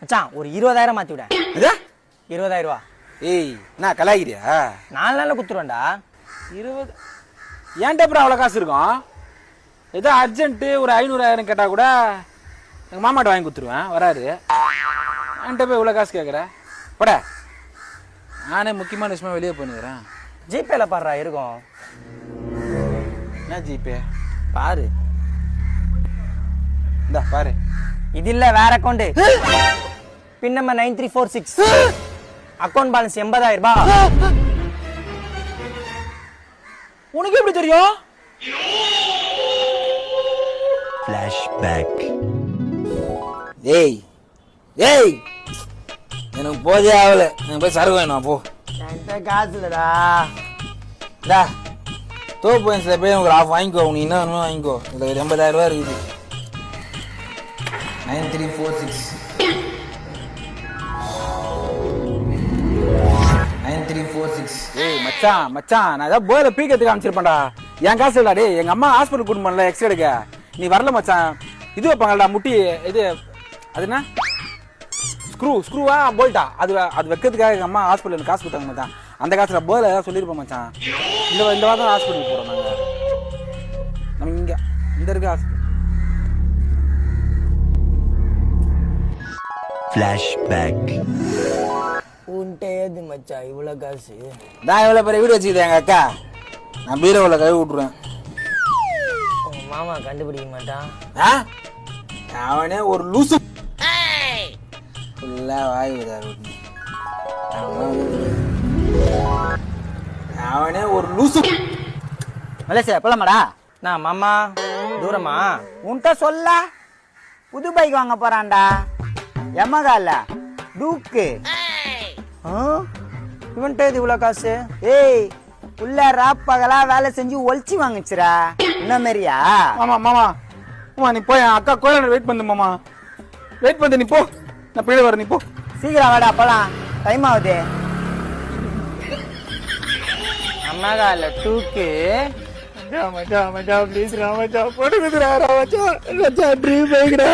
மச்சான் ஒரு இருபதாயிரம் மாத்தி விட. இருபதாயிரம் ரூபா. ஏய் நான் கலாய்கிறியா நாலு நாள்ல குத்துருவேன்டா இருபது ஏன்ட்ட அப்புறம் அவ்வளோ காசு இருக்கும்? ஏதோ அர்ஜென்ட்டு ஒரு ஐநூறாயிரம் கேட்டால் கூட எங்கள் மாமாட்ட வாங்கி கொடுத்துருவேன் வராரு. என்கிட்ட போய் இவ்வளோ காசு கேட்குற பட. நானே முக்கியமான விஷயமா வெளியே போனுக்கிறேன் ஜிபேல பாடுறா இருக்கும். என்ன ஜிபே பாரு. இந்தா பாரு. இது இல்ல வேற account pin number nine three four six account balance எண்பதாயிரம் ரூபாய். உனக்கு எப்படி தெரியும்? Flashback. ஏய் ஏய் எனக்கு போதே ஆகல. எனக்கு போய் சரக்கு வேணும் போ. என்கிட்ட காசு இல்லடா. டா தோப்பு பையன்ஸில் போய் உங்களுக்கு ஆஃப் வாங்கிக்கோ. உனக்கு என்ன வேணுமோ வாங்கிக்கோ. இதில் எண்பதாயிரம் ரூபா இருக்குது. நைன் த்ரீ ஃபோர் சிக்ஸ் ஏய் மச்சான் மச்சான் நான் ஏதாவது போயில பீக்கிறதுக்கு அமைச்சிருப்பேன்டா என் காசு இல்லடா டேய் எங்கள் அம்மா ஹாஸ்பிட்டல் கூட்டு பண்ணல எக்ஸ்ரே எடுக்க. நீ வரல மச்சான். இது வைப்பாங்கடா முட்டி இது அது என்ன? ஸ்க்ரூ ஸ்க்ரூவா போல்ட்டா அது அது வைக்கிறதுக்காக எங்கள் அம்மா ஹாஸ்பிட்டல் காசு கொடுத்தாங்க மச்சான். அந்த காசில் போல ஏதாவது சொல்லியிருப்போம் மச்சான். இந்த இந்த வாரம் ஹாஸ்பிட்டல் போகிறோம் நாங்கள் நம்ம இங்கே இந்த இருக்க ஹாஸ்பிட்டல் Flashback. உன்கிட்ட ஏது மச்சான் இவ்வளவு காசு? நான் எவ்வளோ பெரிய வீடு வச்சுக்கிட்டேன் எங்கள் அக்கா. நான் பீரோவில் கழுவி விட்ருவேன் உங்க மாமா கண்டுபிடிக்க மாட்டான். ஆ? அவனே ஒரு லூசு. ஃபுல்லாக வாய் விதாரு அவனே ஒரு லூசு. மலேசியா போலாமாடா? நான் மாமா தூரமா? உன்கிட்ட சொல்ல புது பைக் வாங்க போறான்டா. எமகால டூக்கு. ஆ? இவன்கிட்ட இது இவ்வளவு காசு? ஏய் உள்ள ராப் பகலா வேலை செஞ்சு ஒழிச்சு வாங்குச்சுடா. என்ன மாதிரியா? மாமா மாமா. மாமா நீ போய் அக்கா கோயில வெயிட் பண்ணு மாமா. வெயிட் பண்ணு நீ போ. நான் பிள்ளை வரேன் நீ போ. சீக்கிரம் வாடா போலாம். டைம் ஆகுது. அம்மாகால டூக்கு மச்சான் மச்சான் ப்ளீஸ் ராமச்சா போட்டு ராமச்சா மச்சான் ட்ரீம் பைக்டா